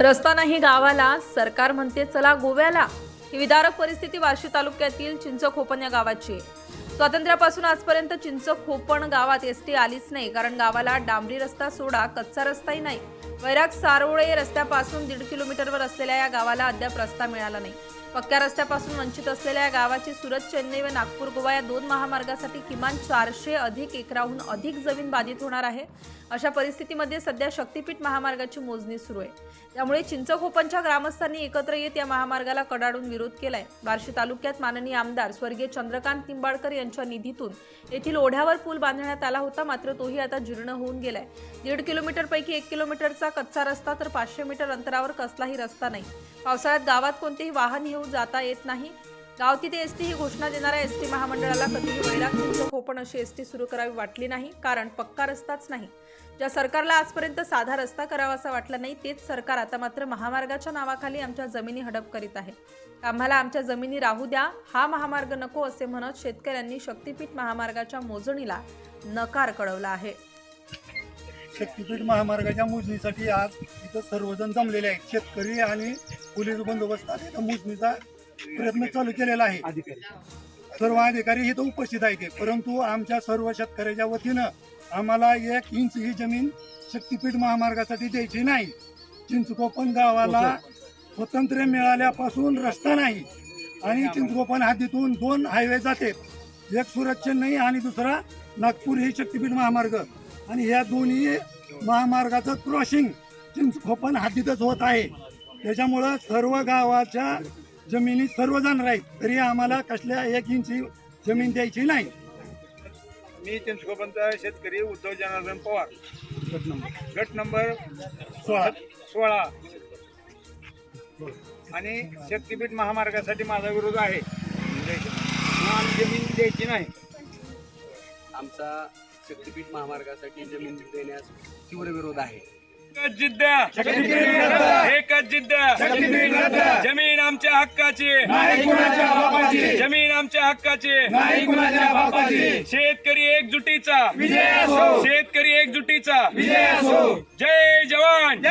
रस्ता नाही गावाला. सरकार म्हणते चला गोव्याला. ही विदारक परिस्थिती वाशी तालुक्यातील चिंचखोपण या गावाची आहे. स्वातंत्र्यापासून आजपर्यंत चिंचखोपण गावात एस टी आलीच नाही कारण गावाला डांबरी रस्ता सोडा कच्चा रस्ताही नाही. वैराग सारोळे रस्त्यापासून दीड किलोमीटरवर असलेल्या या गावाला अद्याप रस्ता मिळाला नाही. पक्क्या रस्त्यापासून वंचित असलेल्या या गावाची सुरत चेन्नई व नागपूर गोवा या दोन महामार्गासाठी किमान चारशे अधिक एकराहून अधिक जमीन बाधित होणार आहे. अशा परिस्थितीमध्ये सध्या शक्तीपीठ महामार्गाची मोजणी सुरू आहे. त्यामुळे चिंचखोपनच्या ग्रामस्थांनी एकत्र येत या महामार्गाला कडाडून विरोध केलाय. बार्शी तालुक्यात माननीय आमदार स्वर्गीय चंद्रकांत निंबाळकर यांच्या निधीतून येथील ओढ्यावर पूल बांधण्यात आला होता मात्र तोही आता जीर्ण होऊन गेलाय. दीड किलोमीटर पैकी एक किलोमीटरचा कच्चा रस्ता तर पाचशे मीटर अंतरावर कसलाही रस्ता नाही. पावसाळ्यात गावात कोणतेही वाहन येऊन जाता येत नाही. गाव तिथे एसटी ही घोषणा देणाऱ्या एसटी महामंडळाला कधीही वैराग चिंच खोपण हो अशी एसटी सुरू करावी वाटली नाही कारण पक्का रस्ताच नाही. ज्या सरकारला आजपर्यंत साधा रस्ता करावासा वाटला नाही तेच सरकार आता मात्र महामार्गाच्या नावाखाली आमच्या जमिनी हडप करीत आहे. आम्हाला आमच्या जमिनी राहू द्या हा महामार्ग नको असे म्हणत शेतकऱ्यांनी शक्तीपीठ महामार्गाच्या मोजणीला नकार कळवला आहे. शक्तीपीठ महामार्गाच्या मोजणीसाठी आज इथं सर्वजण जमलेले आहेत. शेतकरी आणि पोलीस बंदोबस्तात इथं मोजणीचा प्रयत्न चालू केलेला आहे. सर्व अधिकारी इथं उपस्थित आहेत. परंतु आमच्या सर्व शेतकऱ्याच्या वतीनं आम्हाला एक इंच ही जमीन शक्तीपीठ महामार्गासाठी द्यायची नाही. चिंचकोपन गावाला स्वतंत्र मिळाल्यापासून रस्ता नाही आणि चिंचकोपन हद्दीतून दोन हायवे जाते. एक सुरत चेन्नई आणि दुसरा नागपूर ही शक्तीपीठ महामार्ग. आणि या दोन्ही महामार्गाचं क्रॉसिंग चिंचखोपण हद्दीतच होत आहे. त्याच्यामुळं सर्व गावाच्या जमिनी सर्व जाणार आहेत तरी आम्हाला कसल्या एक इंची जमीन द्यायची नाही. मी चिंचकोपंचा शेतकरी उद्धव जनार्दन पवार. गट नंबर. सोळा. सोळा. आणि शक्तीपीठ महामार्गासाठी माझा विरोध आहे. जमीन द्यायची नाही आमचा शक्तीपीठ महामार्गासाठी जमीन देण्यास तीव्र विरोध आहे. एकच जिद्द. एकच जिद्द. जमीन आमच्या हक्काची. जमीन आमच्या हक्काची. शेतकरी एकजुटीचा. शेतकरी एकजुटीचा. जय जवान.